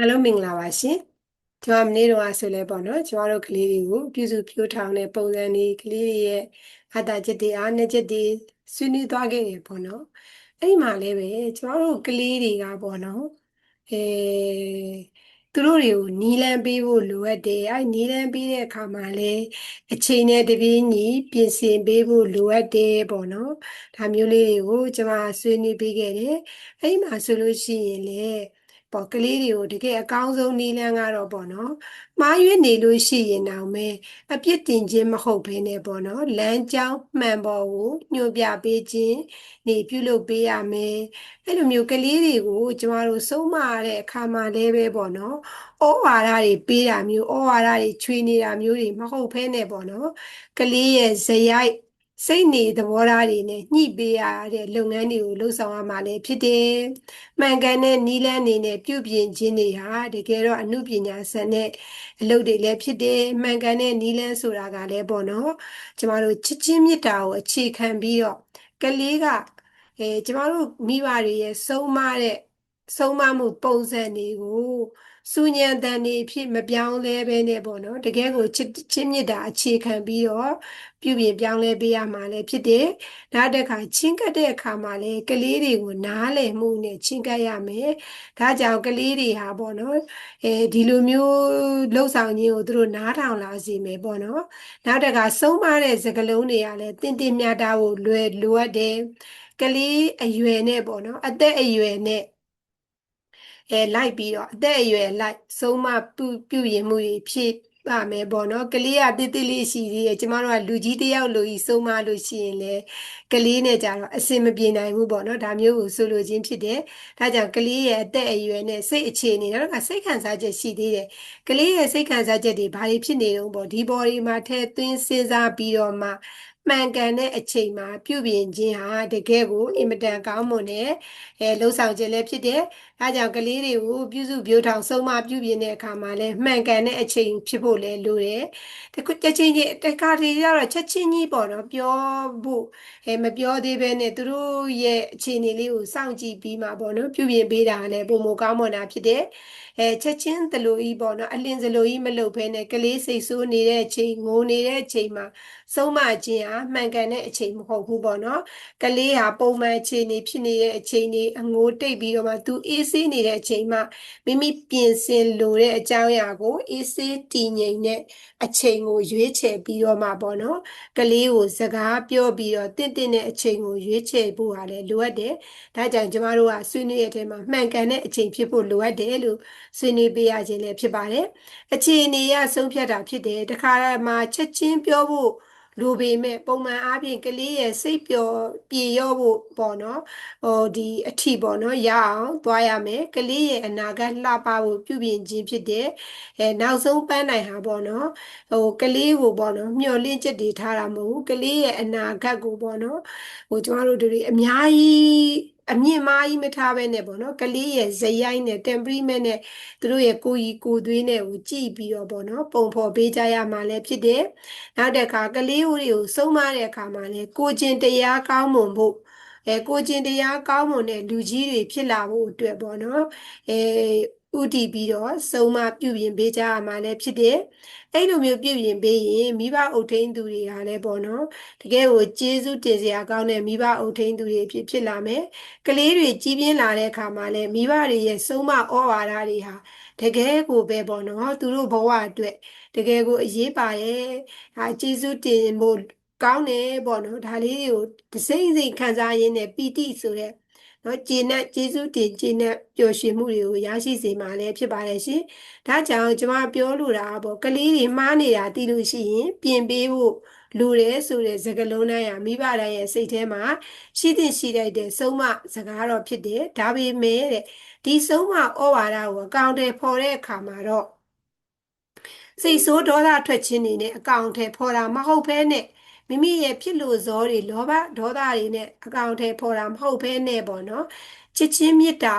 အားလုံးမင်္ဂလာပါရှင်ကျွန်တော်မနေ့တော့ဆိုလဲပေါ့နော်ကျွန်တော်တို့ကလေးတွေကိုပြုစုဖြိုးထောင်တဲ့ပုံစံတွေကလေးတွေရဲ့အတာချက်တွေအားနည်းချက်တွေဆွေးနွေးသွားခဲ့တယ်ပေါ့နော်အဲ့ဒီမှာလည်းပဲကျွန်တော်တို့ကလေးတွေကပေါ့နော်အဲသူတို့တွေကိုနီလန်းပေးဖို့လိုအပ်တယ်အဲ့နီလန်းပေးတဲ့အခါမှာလည်းအချိန်နဲ့တပြေးညီပြင်ဆင်ပေးဖို့လိုအပ်တယ်ပေါ့နော်ဒါမျိုးလေးတွေကိုကျွန်မဆွေးနွေးပေးခဲ့တယ်အဲ့ဒီမှာဆိုလို့ရှိရင်လည်း ပေါ့ကလေးတွေကိုတကယ်အကောင်းဆုံးနည်းလမ်းကတော့ပေါ့နော်မှားယွင်းနေလို့ရှိရင်တောင်ပဲအပြစ်တင်ခြင်းမဟုတ်ဘဲနဲ့ပေါ့နော်လမ်းကြောင်းမှန်ပေါ်ကိုညွှန်ပြပေးခြင်းနေပြုလုပ်ပေးရမယ်အဲ့လိုမျိုးကလေးတွေကိုကျမတို့ဆုံးမတဲ့အခါမှာလည်းပဲပေါ့နော်ဩဝါဒတွေပေးတာမျိုးဩဝါဒတွေချွေနေတာမျိုးတွေမဟုတ်ဘဲနဲ့ပေါ့နော်ကလေးရဲ့ဇယိုက် စိတ်နေသဘောထားတွေနဲ့ညှိပေးရတဲ့လုပ်ငန်းတွေကိုလှုပ်ဆောင်ရမှာလည်းဖြစ်တယ်။မှန်ကန်တဲ့နည်းလမ်းအနေနဲ့ပြုပြင်ခြင်းတွေဟာတကယ်တော့အမှုပညာဆန်တဲ့အလုပ်တွေလည်းဖြစ်တယ်။မှန်ကန်တဲ့နည်းလမ်းဆိုတာကလည်းပေါ့နော်။ကျမတို့ချစ်ချင်းမေတ္တာကိုအခြေခံပြီးတော့ကလေးကအဲကျမတို့မိဘတွေရဲ့ဆုံးမတဲ့ ဆုံးမမှုပုံစံတွေကိုစူညံတန်နေဖြစ်မပြောင်းလဲပဲနဲ့ပေါ့နော်တကယ်ကိုချစ်ချင်းမြတ်တာအခြေခံပြီးတော့ပြုပြင်ပြောင်းလဲပေးရမှာလည်းဖြစ်တယ်နောက်တစ်ခါချင်းကပ်တဲ့အခါမှာလည်းကလေးတွေကိုနားလည်မှုနဲ့ချင်းကပ်ရမယ်ဒါကြောင့်ကလေးတွေဟာပေါ့နော်အဲဒီလိုမျိုးလှုပ်ဆောင်ခြင်းကိုသူတို့နားထောင်လာစေမယ်ပေါ့နော်နောက်တစ်ခါဆုံးမတဲ့စကားလုံးတွေကလည်းတင့်တင့်မြတ်တာကိုလွယ်လိုအပ်တယ်ကလေးအရွယ်နဲ့ပေါ့နော်အသက်အရွယ်နဲ့ အဲလိုက်ပြီးတော့အသက်အရွယ်လိုက်ဆုံးမပြုပြုရင်မှုတွေဖြစ်ပါမယ်ပေါ့နော်ကလေးကတိတိလေးရှိသေးတယ်ကျမတို့ကလူကြီးတယောက်လိုကြီးဆုံးမလို့ရှိရင်လေကလေးနဲ့ကြတော့အစင်မပြေနိုင်ဘူးပေါ့နော်ဒါမျိုးကိုဆိုလိုခြင်းဖြစ်တယ်ဒါကြောင့်ကလေးရဲ့အသက်အရွယ်နဲ့စိတ်အခြေအနေတော့ကစိတ်ခံစားချက်ရှိသေးတယ်ကလေးရဲ့စိတ်ခံစားချက်တွေဘာတွေဖြစ်နေတုံးပေါ့ဒီဘော်ဒီမှာထည့်သွင်းစဉ်းစားပြီးတော့မှ မှန်ကန်တဲ့အချိန်မှာပြုပြင်ခြင်းဟာတကယ်ကိုအင်မတန်ကောင်းမွန်တဲ့အဲလှုပ်ဆောင်ခြင်းလည်းဖြစ်တယ်။ဒါကြောင့်ကလေးတွေကိုပြုစုပြောထောင်ဆုံးမပြုပြင်တဲ့အခါမှာလည်းမှန်ကန်တဲ့အချိန်ဖြစ်ဖို့လည်းလိုတယ်။တခုတစ်ချိန်ချင်းတခါတည်းကျတော့ချက်ချင်းကြီးပေါ့နော်ပြောဖို့အဲမပြောသေးဘဲနဲ့သူတို့ရဲ့အခြေအနေလေးကိုစောင့်ကြည့်ပြီးမှပေါ့နော်ပြုပြင်ပေးတာလည်းပုံမကောင်းမွန်တာဖြစ်တယ်။အဲချက်ချင်းတလူကြီးပေါ့နော်အလင်းစလူကြီးမလုပ်ဘဲနဲ့ကလေးစိတ်ဆိုးနေတဲ့အချိန်ငိုနေတဲ့အချိန်မှာဆုံးမခြင်းဟာမှန်ကန်တဲ့အချိန်မဟုတ်ဘူးပေါ့နော်ကလေးဟာပုံမှန်အခြေအနေဖြစ်နေတဲ့အချိန်တွေအငိုတိတ်ပြီးတော့မှသူအေးဆေးနေတဲ့အချိန်မှာမိမိပြင်ဆင်လိုတဲ့အကြောင်းအရာကိုအေးဆေးတည်ငြိမ်တဲ့အချိန်ကိုရွေးချယ်ပြီးတော့မှပေါ့နော်ကလေးကိုစကားပြောပြီးတော့တင့်တင့်တဲ့အချိန်ကိုရွေးချယ်ဖို့ဟာလည်းလိုအပ်တယ်ဒါကြောင့်ကျမတို့ကဆွေးနွေးရတဲ့အချိန်မှာမှန်ကန်တဲ့အချိန်ဖြစ်ဖို့လိုအပ်တယ်လို့ဆွေးနွေးပေးရခြင်းလည်းဖြစ်ပါတယ်အခြေအနေရဆုံးဖြတ်တာဖြစ်တယ်တခါမှချက်ချင်းပြောဖို့ လိုပေမဲ့ပုံမှန်အားဖြင့်ကလေးရဲ့စိတ်ပျော်ပြေရောဖို့ပေါ့နော်ဟိုဒီအထီပေါ့နော်ရအောင်သွားရမယ်ကလေးရဲ့အနာဂတ်လှပဖို့ပြုပြင်ခြင်းဖြစ်တဲ့အဲနောက်ဆုံးပန်းနိုင်ဟာပေါ့နော်ဟိုကလေးကိုပေါ့နော်မျှော်လင့်ချက်တွေထားတာမဟုတ်ဘူးကလေးရဲ့အနာဂတ်ကိုပေါ့နော်ဟိုကျမတို့တွေအများကြီး အမြင့်မားကြီးမထားဘဲနဲ့ပေါ့နော်ကလေးရဲ့ဇယိုင်းနဲ့ temperament နဲ့သူတို့ရဲ့ကိုယ်ကြီးကိုယ်သွေးနဲ့ကိုကြည့်ပြီးတော့ပေါ့နော်ပုံဖော်ပေးကြရမှာလည်းဖြစ်တယ်နောက်တစ်ခါကလေးဦးတွေကိုစုံမတဲ့အခါမှာလည်းကိုကျင်တရားကောင်းမွန်ဖို့ အဲကိုကျင်တရားကောင်းမွန်တဲ့လူကြီးတွေဖြစ်လာဖို့အတွက်ပေါ့နော်အဲဥတည်ပြီးတော့စုံမပြုပြင်ပေးကြရမှာလည်းဖြစ်တယ်အဲ့လိုမျိုးပြုပြင်ပေးရင်မိဘအုပ်ထိန်းသူတွေကလည်းပေါ့နော်တကယ်ကိုကျေးဇူးတင်စရာကောင်းတဲ့မိဘအုပ်ထိန်းသူတွေဖြစ်ဖြစ်လာမယ်ကလေးတွေကြီးပြင်းလာတဲ့အခါမှာလည်းမိဘတွေရဲ့စုံမဩဝါဒတွေဟာတကယ်ကိုပဲပေါ့နော်သူတို့ဘဝအတွက်တကယ်ကိုအရေးပါရဲ့ဟာကျေးဇူးတင်ဖို့ ကောင်းတယ်ပေါ့နော်ဒါလေးတွေကိုတစိမ့်စိမ့်ခံစားရင်းနဲ့ပီတိဆိုတဲ့နော်ကျေနပ်ကျေးဇူးတင်ကျေနပ်ပျော်ရွှင်မှုတွေကိုရရှိစေမှာလည်းဖြစ်ပါတယ်ရှင်။ဒါကြောင့်ကျွန်မပြောလိုတာပေါ့ကလေးတွေမှားနေတာသိလို့ရှိရင်ပြင်ပေးဖို့လူတယ်ဆိုတဲ့စကားလုံးတိုင်းဟာမိဘတိုင်းရဲ့စိတ်ထဲမှာရှိတဲ့ရှိတဲ့တဲ့ဆုံးမစကားတော့ဖြစ်တယ်။ဒါပေမဲ့တဲ့ဒီဆုံးမဩဝါဒကိုအကောင့်တွေဖော်တဲ့အခါမှာတော့စိတ်ဆိုးဒေါသထွက်ခြင်းတွေနဲ့အကောင့်ထဲဖော်တာမဟုတ်ဘဲနဲ့ မိမိရဲ့ဖြစ်လို့ဇောတွေလောဘဒေါသတွေနဲ့အကောင့်ထဲပေါ်တာမဟုတ်ဘဲနဲ့ပေါ့နော်ချစ်ချင်းမေတ္တာ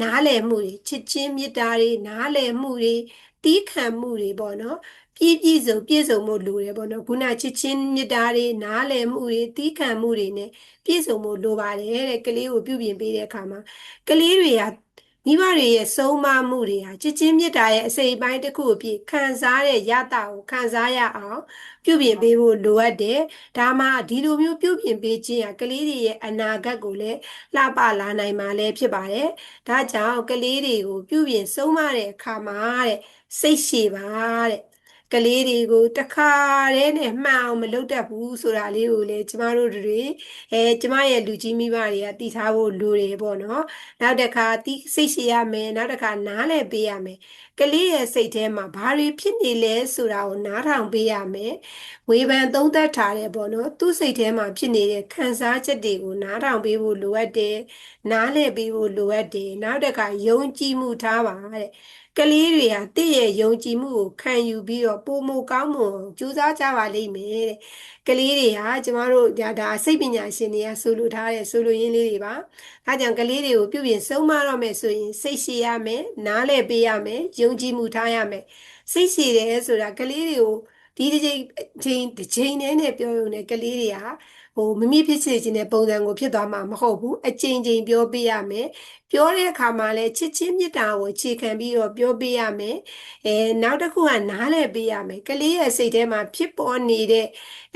နားလည်မှုတွေချစ်ချင်းမေတ္တာတွေနားလည်မှုတွေတီးခံမှုတွေပေါ့နော်ပြည့်ပြည့်စုံပြည့်စုံမှုလိုတယ်ပေါ့နော်ခုနချစ်ချင်းမေတ္တာတွေနားလည်မှုတွေတီးခံမှုတွေနဲ့ပြည့်စုံမှုလိုပါတယ်တဲ့ကလေးကိုပြုပြင်ပေးတဲ့အခါမှာကလေးတွေက မိဘတွေရဲ့ဆုံးမမှုတွေဟာချစ်ချင်းမြတ်တာရဲ့အစိပ်အပိုင်းတစ်ခုအဖြစ်ခံစားတဲ့ရတာကိုခံစားရအောင်ပြုပြင်ပေးဖို့လိုအပ်တယ်။ဒါမှဒီလိုမျိုးပြုပြင်ပေးခြင်းဟာကလေးတွေရဲ့အနာဂတ်ကိုလည်းလှပလာနိုင်မှာလည်းဖြစ်ပါတယ်။ဒါကြောင့်ကလေးတွေကိုပြုပြင်ဆုံးမတဲ့အခါမှာတဲ့စိတ်ရှည်ပါတဲ့ ကလေးတွေကိုတခါတည်းနဲ့မှန်အောင်မလုပ်တတ်ဘူးဆိုတာလေးကိုလည်းကျမတို့တွေအဲကျမရဲ့လူကြီးမိဘတွေကတည်ထားဖို့လိုတယ်ပေါ့နော်နောက်တစ်ခါတိစိတ်ရှည်ရမယ်နောက်တစ်ခါနားလည်ပေးရမယ်ကလေးရဲ့စိတ်ထဲမှာဘာတွေဖြစ်နေလဲဆိုတာကိုနားထောင်ပေးရမယ်ဝေဖန်သုံးသပ်ထားတယ်ပေါ့နော်သူ့စိတ်ထဲမှာဖြစ်နေတဲ့ခံစားချက်တွေကိုနားထောင်ပေးဖို့လိုအပ်တယ်နားလည်ပေးဖို့လိုအပ်တယ်နောက်တစ်ခါယုံကြည်မှုထားပါတဲ့ ကလေးတွေဟာတင့်ရဲ့ယုံကြည်မှုကိုခံယူပြီးတော့ပိုမိုကောင်းမွန်ကြိုးစားကြပါလိမ့်မယ်တဲ့ကလေးတွေဟာကျမတို့ဒါဒါစိတ်ပညာရှင်တွေကဆိုလိုထားတဲ့ဆိုလိုရင်းလေးတွေပါဒါကြောင့်ကလေးတွေကိုပြုပြင်ဆုံးမတော့မယ်ဆိုရင်စိတ်ရှည်ရမယ်နားလည်ပေးရမယ်ယုံကြည်မှုထားရမယ်စိတ်ရှည်တယ်ဆိုတာကလေးတွေကိုဒီတစ်ချိန်ချိန်တစ်ချိန်နဲ့နဲ့ပြောရုံနဲ့ကလေးတွေဟာ ဟိုမိမိဖြစ်စေခြင်းတဲ့ပုံစံကိုဖြစ်သွားမှာမဟုတ်ဘူးအချိန်ချင်းပြောပေးရမယ်ပြောတဲ့အခါမှာလည်းချစ်ချင်းမေတ္တာကိုခြေခံပြီးတော့ပြောပေးရမယ်အဲနောက်တစ်ခုကနားလည်ပေးရမယ်ကလေးရဲ့စိတ်ထဲမှာဖြစ်ပေါ်နေတဲ့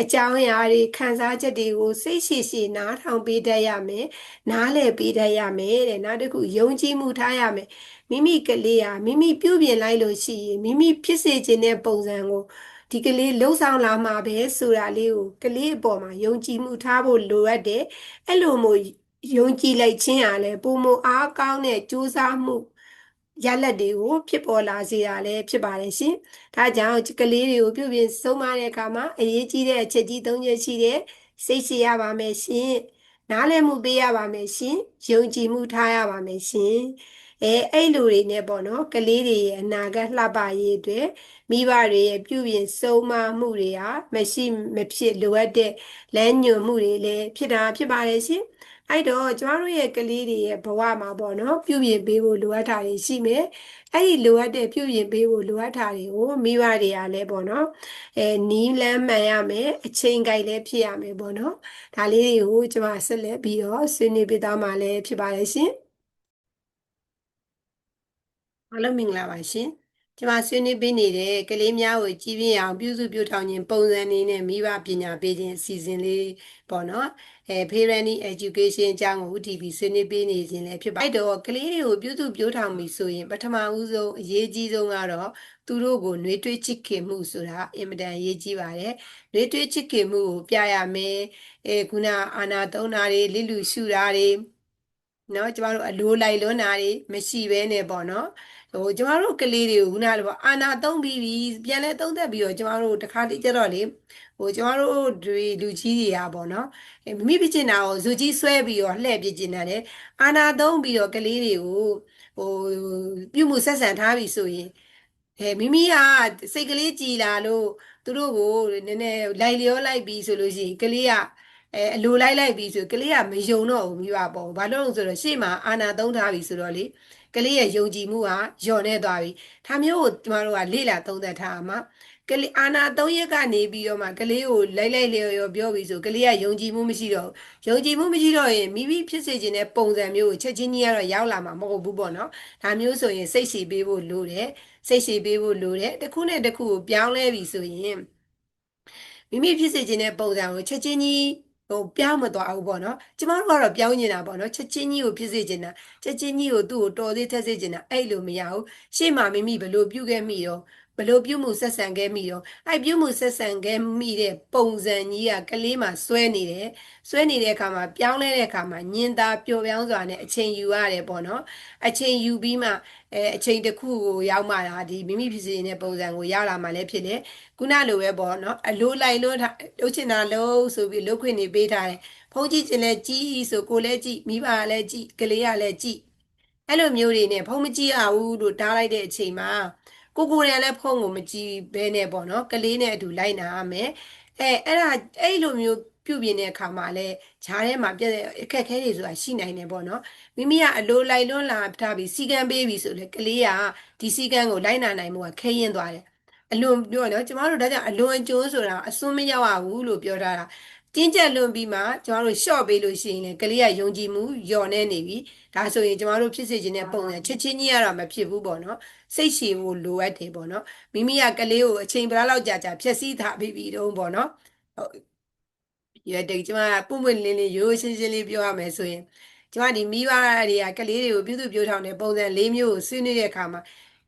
အကြောင်းအရာတွေခံစားချက်တွေကိုစိတ်ရှိရှိနားထောင်ပေးတတ်ရမယ်နားလည်ပေးတတ်ရမယ်တဲ့နောက်တစ်ခုယုံကြည်မှုထားရမယ်မိမိကလေးဟာမိမိပြုပြင်လိုက်လို့ရှိရင်မိမိဖြစ်စေခြင်းတဲ့ပုံစံကို ဒီကလေးလှုပ်ဆောင်လာမှာပဲဆိုတာလေးကိုကလေးအပေါ်မှာယုံကြည်မှုထားဖို့လိုအပ်တယ်အဲ့လိုမျိုးယုံကြည်လိုက်ခြင်းဟာလည်းပုံမအားကောင်းတဲ့ကြိုးစားမှုရလက်တွေကိုဖြစ်ပေါ်လာစေတာလည်းဖြစ်ပါတယ်ရှင်။ဒါကြောင့်ကလေးတွေကိုပြုပြင်ဆုံးမတဲ့အခါမှာအရေးကြီးတဲ့အချက်ကြီး၃ချက်ရှိတယ်။စိတ်ရှိရပါမယ်ရှင်။ နားလည်မှုပေးရပါမယ်ရှင်။ယုံကြည်မှုထားရပါမယ်ရှင်။အဲအဲ့လိုတွေနဲ့ပေါ့နော်ကလေးတွေရဲ့အနာဂတ်လှပရေးအတွက်မိဘတွေရဲ့ပြုပြင်ဆုံးမမှုတွေဟာမရှိမဖြစ်လိုအပ်တဲ့လမ်းညွှန်မှုတွေလည်းဖြစ်တာဖြစ်ပါတယ်ရှင်။ အဲ့တော့ကျမတို့ရဲ့ကလေးတွေရဲ့ဘဝမှာပေါ့နော် ပြုပြင်ပေးဖို့လိုအပ်တာတွေရှိမယ်အဲ့ဒီလိုအပ်တဲ့ပြုပြင်ပေးဖို့လိုအပ်တာတွေကိုမိဘတွေကလည်းပေါ့နော်အဲနီးလန်းမှန်ရမယ်အချိန်ကြိုက်လည်းဖြစ်ရမယ်ပေါ့နော်ဒါလေးတွေကိုကျမဆက်လက်ပြီးတော့ဆွေးနွေးပေးသွားမှာလည်းဖြစ်ပါတယ်ရှင်အားလုံးမင်္ဂလာပါရှင် ကျမဆွေးနွေးပေးနေတဲ့ကလေးများကိုကြီးပြင်းအောင်ပြုစုပြုထောင်ခြင်းပုံစံလေးနဲ့မိဘပညာပေးခြင်းအစီအစဉ်လေးပေါ့နော်အဲ parenting education အကြောင်းကိုဦးတည်ပြီးဆွေးနွေးပေးနေခြင်းလည်းဖြစ်ပါအဲ့တော့ကလေးတွေကိုပြုစုပြောထောင်ပြီဆိုရင်ပထမဦးဆုံးအရေးကြီးဆုံးကတော့သူတို့ကိုနှွေးထွေးချစ်ခင်မှုဆိုတာအင်မတန်အရေးကြီးပါတယ်နှွေးထွေးချစ်ခင်မှုကိုပြရမယ်အဲခုနအာနာသုံးတာတွေလိလူရှုတာတွေ နော်ကျမတို့အလိုလိုက်လွန်းတာတွေမရှိဘဲနဲ့ပေါ့နော်ဟိုကျမတို့ကလေးတွေကိုခုနလိုပေါ့အာနာသုံးပြီးပြီးပြန်လဲသုံးသက်ပြီးတော့ကျမတို့တခါတည်းကျတော့လေဟိုကျမတို့တွေလူကြီးတွေကပေါ့နော်မိမိပြကျင်တာကိုဇူကြီးဆွဲပြီးတော့လှည့်ပြကျင်တာလေအာနာသုံးပြီးတော့ကလေးတွေကိုဟိုပြုမှုဆက်ဆံထားပြီဆိုရင်အဲမိမိကစိတ်ကလေးကြည်လာလို့သူတို့ကိုနည်းနည်းလိုက်လျောလိုက်ပြီးဆိုလို့ရှိရင်ကလေးက အဲအလိုလိုက်လိုက်ပြီးဆိုကလေးကမယုံတော့ဘူးမိဘပေါ့ဘာလို့လဲဆိုတော့ရှေ့မှာအာနာသုံးထားပြီဆိုတော့လေကလေးရဲ့ယုံကြည်မှုဟာညော့နေသွားပြီဒါမျိုးကိုကျမတို့ကလေ့လာသုံးသပ်ထားမှာကလေးအာနာ၃ရက်ကနေပြီးတော့မှကလေးကိုလိုက်လိုက်လျော်လျော်ပြောပြီးဆိုကလေးကယုံကြည်မှုမရှိတော့ယုံကြည်မှုမရှိတော့ရင်မိမိဖြစ်စေခြင်းတဲ့ပုံစံမျိုးကိုချက်ချင်းကြီးကတော့ရောက်လာမှာမဟုတ်ဘူးပေါ့နော်ဒါမျိုးဆိုရင်စိတ်ရှည်ပေးဖို့လိုတယ်စိတ်ရှည်ပေးဖို့လိုတယ်တစ်ခုနဲ့တစ်ခုကိုပြောင်းလဲပြီဆိုရင်မိမိဖြစ်စေခြင်းတဲ့ပုံစံကိုချက်ချင်းကြီး ဟိုပြောင်းမသွားဘူးပေါ့နော်ကျမတို့ကတော့ပြောင်းနေတာပေါ့နော်ချက်ချင်းကြီးကိုဖြစ်စေချင်တာချက်ချင်းကြီးကိုသူ့ကိုတော်သေးထက်စေချင်တာအဲ့လိုမရဘူးရှေ့မှာမိမိဘလို့ပြုခဲ့မိရော ဘလို့ပြုမှုဆက်ဆံခဲ့မိရောအဲ့ပြုမှုဆက်ဆံခဲ့မိတဲ့ပုံစံကြီးကကလေးမှာစွဲနေတယ်စွဲနေတဲ့အခါမှာပြောင်းလဲတဲ့အခါမှာညင်သာပျော်ပြောင်းစွာနဲ့အချိန်ယူရတယ်ပေါ့နော်အချိန်ယူပြီးမှအဲအချိန်တစ်ခုကိုရောက်မှလာဒီမိမိဖြစ်စေတဲ့ပုံစံကိုရောက်လာမှလည်းဖြစ်တယ်ခုနလိုပဲပေါ့နော်အလိုလိုက်လို့လုပ်ချင်တာလုပ်ဆိုပြီးလုပ်ခွင့်နေပေးထားတယ်ဖုန်းကြည့်ချင်လဲကြည့်ဆိုကိုလည်းကြည့်မိဘကလည်းကြည့်ကလေးကလည်းကြည့်အဲ့လိုမျိုးတွေနဲ့ဖုန်းမကြည့်ရဘူးလို့တားလိုက်တဲ့အချိန်မှာ ကိုကိုရလည်းဖုန်းကိုမကြည့်ဘဲနဲ့ပေါ့နော်ကလေးနဲ့အတူလိုက်နာရမယ်အဲအဲ့ဒါအဲ့လိုမျိုးပြုပြင်တဲ့အခါမှာလည်းဂျားထဲမှာပြတဲ့အခက်ခဲတွေဆိုတာရှိနိုင်တယ်ပေါ့နော်မိမိကအလိုလိုက်လွန်းလာထားပြီးစီကံပေးပြီးဆိုလေကလေးကဒီစီကံကိုလိုက်နာနိုင်မှုကခဲရင်သွားတယ်အလွန်ပြောနော်ကျမတို့ဒါကြောင့်အလွန်အကျိုးဆိုတာအစွန်းမရောက်ရဘူးလို့ပြောထားတာ တတင်းကျပ်လွန်ပြီးမှကျမတို့ short ပေးလို့ရှိရင်လေကလေးကယုံကြည်မှုညော့နေနေပြီဒါဆိုရင်ကျမတို့ဖြစ်စေခြင်းတဲ့ပုံစံချက်ချင်းကြီးကတော့မဖြစ်ဘူးပေါ့နော်စိတ်ရှည်ဖို့လိုအပ်တယ်ပေါ့နော်မိမိကကလေးကိုအချိန်ဘယ်လောက်ကြာကြာဖြည့်ဆည်းထားပြီးပြီတုံးပေါ့နော်ဟုတ်ရတဲ့ကျမကပုံပွင့်လင်းလင်းရိုးရှင်းရှင်းလေးပြောရမယ်ဆိုရင်ကျမဒီမိဘတွေကကလေးတွေကိုပြုစုပြောထောင်တဲ့ပုံစံ၄မျိုးကိုဆွေးနွေးတဲ့အခါမှာ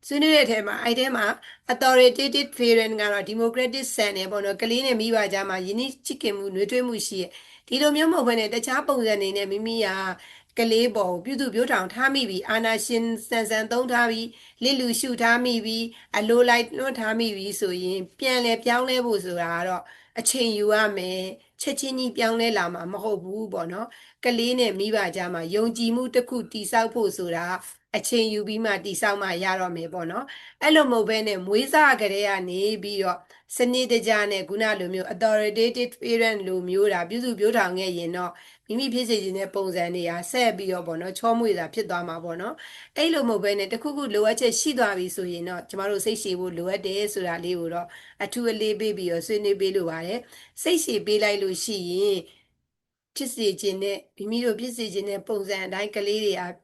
ဆွေးနွေးတဲ့အထဲမှာအဲ့ထဲမှာ authoritative parent ကတော့ democratic son နဲ့ပေါ့နော်ကလေးနဲ့မိဘကြားမှာယဉ်ကျေးချစ်ခင်မှုနှွေးထွေးမှုရှိရဲ့ဒီလိုမျိုးမဟုတ်ဘဲနဲ့တခြားပုံစံနေနဲ့မိမိကကလေးပေါ်ကိုပြုစုပြောထောင်ထားမိပြီအာနာရှင်စံစံသုံးထားပြီးလစ်လူရှုထားမိပြီအလိုလိုက်လွှတ်ထားမိပြီဆိုရင် ပြန်လဲပြောင်းလဲဖို့ဆိုတာကတော့အချိန်ယူရမယ်ချက်ချင်းကြီးပြောင်းလဲလာမှာမဟုတ်ဘူးပေါ့နော်ကလေးနဲ့မိဘကြားမှာယုံကြည်မှုတစ်ခုတိဆောက်ဖို့ဆိုတာ အချိန်ယူပြီးမှတိဆောက်မှရတော့မယ်ပေါ့နော်အဲ့လိုမဟုတ်ဘဲနဲ့မွေးစားကလေးကနေပြီးတော့စနစ်တကျနဲ့ခုနလိုမျိုး authoritative parent လိုမျိုးတာပြုစုပြောထောင်ခဲ့ရင်တော့မိမိဖြစ်စေခြင်းတဲ့ပုံစံတွေဟာဆက်ပြီးတော့ပေါ့နော်ချောမွေတာဖြစ်သွားမှာပေါ့နော်အဲ့လိုမဟုတ်ဘဲနဲ့တခုခုလိုအပ်ချက်ရှိသွားပြီဆိုရင်တော့ကျမတို့စိတ်ရှည်ဖို့လိုအပ်တယ်ဆိုတာလေးကိုတော့အထူးအလေးပေးပြီးတော့ဆွေးနွေးပေးလိုပါတယ်စိတ်ရှည်ပေးလိုက်လို့ရှိရင်ဖြစ်စေခြင်းနဲ့မိမိတို့ဖြစ်စေခြင်းတဲ့ပုံစံအတိုင်းကလေးတွေအား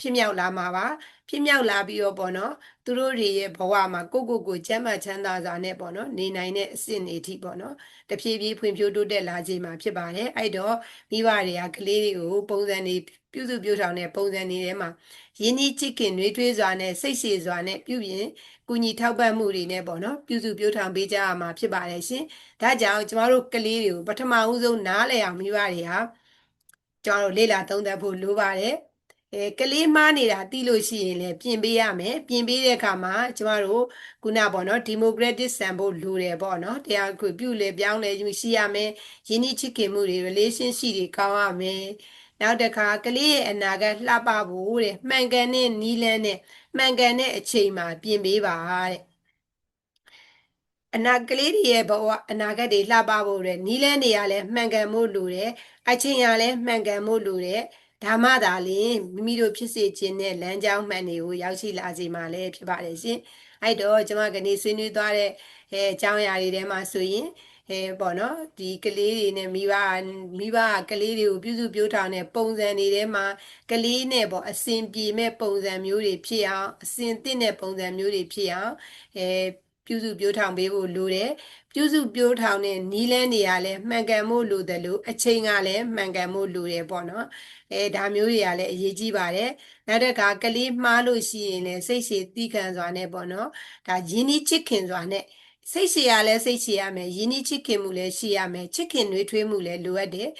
ဖြစ်မြောက်လာမှာပါဖြစ်မြောက်လာပြီးတော့ပေါ့နော်သူတို့တွေရဲ့ဘဝမှာကိုကိုကိုကျမ်းမာချမ်းသာစွာနဲ့ပေါ့နော်နေနိုင်တဲ့အဆင့်တွေအထိပေါ့နော်တဖြည်းဖြည်းဖွံ့ဖြိုးတိုးတက်လာခြင်းမှာဖြစ်ပါတယ်အဲ့တော့မိဘတွေကကလေးတွေကိုပုံစံတွေပြုစုပြောထောင်တဲ့ပုံစံတွေထဲမှာရင်းနှီးချစ်ခင်နှွေးထွေးစွာနဲ့စိတ်ရှည်စွာနဲ့ပြုပြင်ကူညီထောက်ပံ့မှုတွေနဲ့ပေါ့နော်ပြုစုပြောထောင်ပေးကြရမှာဖြစ်ပါတယ်ရှင်ဒါကြောင့်ကျမတို့ကလေးတွေကိုပထမဦးဆုံးနားလည်အောင်မိဘတွေဟာကျမတို့လေ့လာသုံးသပ်ဖို့လိုပါတယ် အဲကလေးမားနေတာသိလို့ရှိရင်လည်းပြင်ပေးရမယ်ပြင်ပေးတဲ့အခါမှာကျမတို့ခုနပေါ့နော်ဒီမိုကရက်တစ်ဆန်ဖို့လိုတယ်ပေါ့နော်တရားခွေပြုလေပြောင်းလဲရှိရမယ်ယဉ်ကျေးချစ်ခင်မှုတွေ relationship တွေကောင်းရမယ်နောက်တစ်ခါကလေးရဲ့အနာဂတ်လှပဖို့တဲ့မှန်ကန်တဲ့နီးလန်းနဲ့မှန်ကန်တဲ့အချိန်မှာပြင်ပေးပါတဲ့အနာကလေးတွေရဲ့ဘဝအနာဂတ်တွေလှပဖို့တဲ့နီးလန်းတွေကလည်းမှန်ကန်မှုလိုတယ်အချိန်ရလည်းမှန်ကန်မှုလိုတယ် ဒါမှသာလျှင်မိမိတို့ဖြစ်စေခြင်းနဲ့လမ်းကြောင်းမှန်တွေကိုရောက်ရှိလာစေမှာလည်းဖြစ်ပါတယ်ရှင်အဲ့တော့ကျွန်မကနေဆွေးနွေးသွားတဲ့အဲအကြောင်းအရာတွေထဲမှာဆိုရင်အဲပေါ့နော်ဒီကလေးတွေနဲ့မိဘမိဘကလေးတွေကိုပြုစုပြောထောင်တဲ့ပုံစံတွေထဲမှာကလေးနဲ့ပေါ့အစဉ်ပြေမဲ့ပုံစံမျိုးတွေဖြစ်အောင်အစဉ်သင့်တဲ့ပုံစံမျိုးတွေဖြစ်အောင်အဲ ပြုစုပြောထောင်ပေးဖို့လိုတယ်ပြုစုပြောထောင်တဲ့နီးလန်းတွေကလည်းမှန်ကန်မှုလိုတယ်လို့အချိန်ကလည်းမှန်ကန်မှုလိုတယ်ပေါ့နော်အဲဒါမျိုးတွေကလည်းအရေးကြီးပါတယ်နောက်တစ်ခါကလေးမှားလို့ရှိရင်လည်းစိတ်ရှည်တီးခံစွာနဲ့ပေါ့နော်ဒါရင်းနှီးချစ်ခင်စွာနဲ့ စိတ်ရှည်ရလဲစိတ်ရှည်ရမယ်ရင်းနှီးချစ်ခင်မှုလည်းရှိရမယ်ချစ်ခင်နှွေးထွေးမှုလည်းလိုအပ်တယ်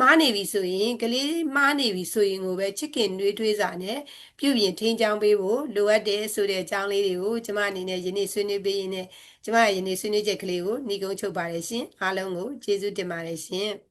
မားနေပြီဆိုရင်ကလေးမားနေပြီဆိုရင်ကိုပဲချစ်ခင်နှွေးထွေးစာနဲ့ပြုပြင်ထိန်းချောင်းပေးဖို့လိုအပ်တယ်ဆိုတဲ့အကြောင်းလေးတွေကိုကျမအနေနဲ့ယနေ့ဆွေးနွေးပေးရင်းနဲ့ကျမရဲ့ယနေ့ဆွေးနွေးချက်ကလေးကိုညီကုန်းချုပ်ပါတယ်ရှင်အားလုံးကိုကျေးဇူးတင်ပါတယ်ရှင်